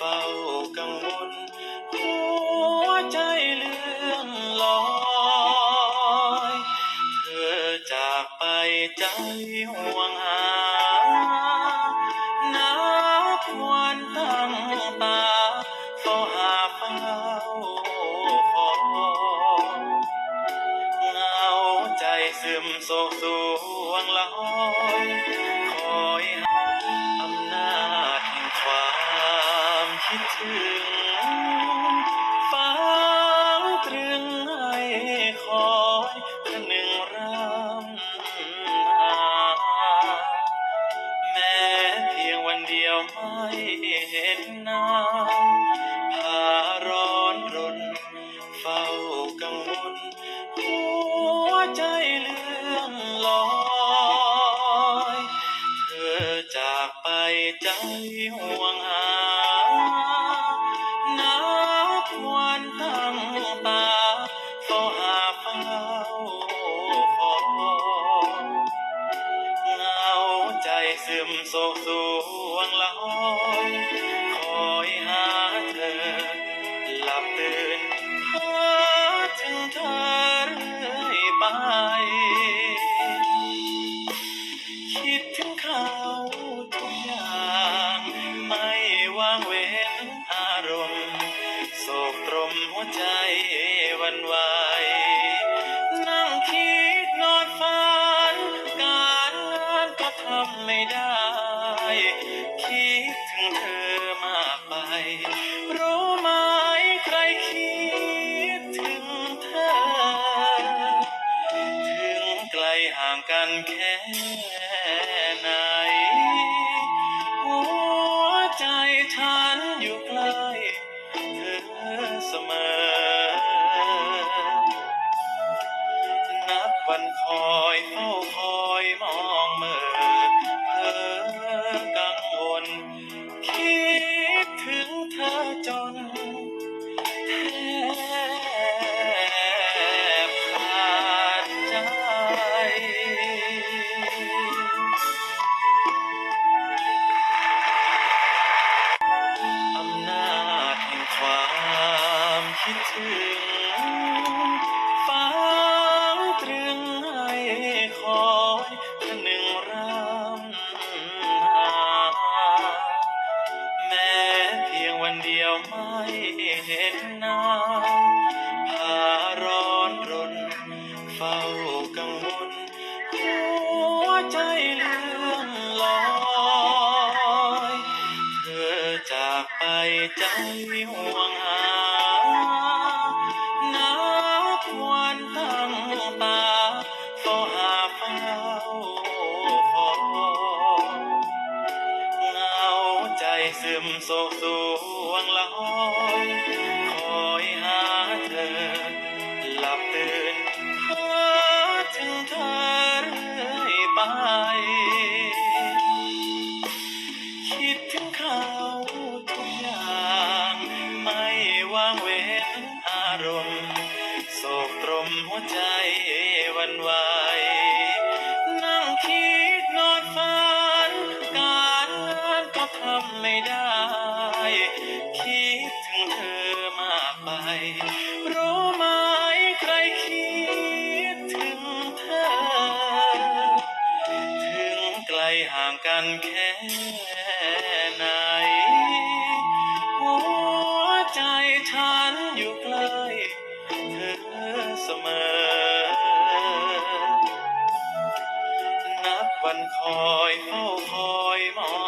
เฝ้ากังวล หัวใจเลื่อนลอย เธอจากไปใจห่วงหา นับวันตั้งตาเฝ้าหาฟ้า ควางฟ้าตรึงให้คอยพระหนึ่งรำหาแม้เพียงวันเดียวไม่เห็นหน้าพาร้อนรนเฝ้ากังวลหัวใจเลื่อนลอยเธอจากไปใจห่วงหา โศกสวงละอยคอยหาเธอ หลับตื่นหาถึงเธอเรื่อยไป คิดถึงเขาทุกอย่าง ไม่วางเว้นอารมณ์โศกตรมหัวใจวันไหวนั่งคิดนอนฝัน การงานก็ทำไม่ได้ คิดถึงเธอมากไป รู้ไหมใครคิดถึงเธอ ถึงไกลห่างกันแค่ไหน หัวใจฉันอยู่ใกล้เธอเสมอ นับวันคอยเฝ้าคอยมอง คิดถึง ฟ้าตรึงให้คอยพระหนึ่งรำหาแม้เพียงวันเดียวไม่เห็นหน้าพาร้อนรน เฝ้ากังวลหัวใจเลื่อนลอยเธอจากไปใจห่วงหา นับวันตั้งตาเฝ้าหาเฝ้าคอยเงาใจซึมโศกสวงลอารมณ์โศกตรมหัวใจวันไหวนั่งคิดนอนฝัน การงานก็ทำไม่ได้ คิดถึงเธอมากไป รู้ไหมใครคิดถึงเธอ ถึงไกลห่างกันแค่ วันคอยเฝ้าคอยมอง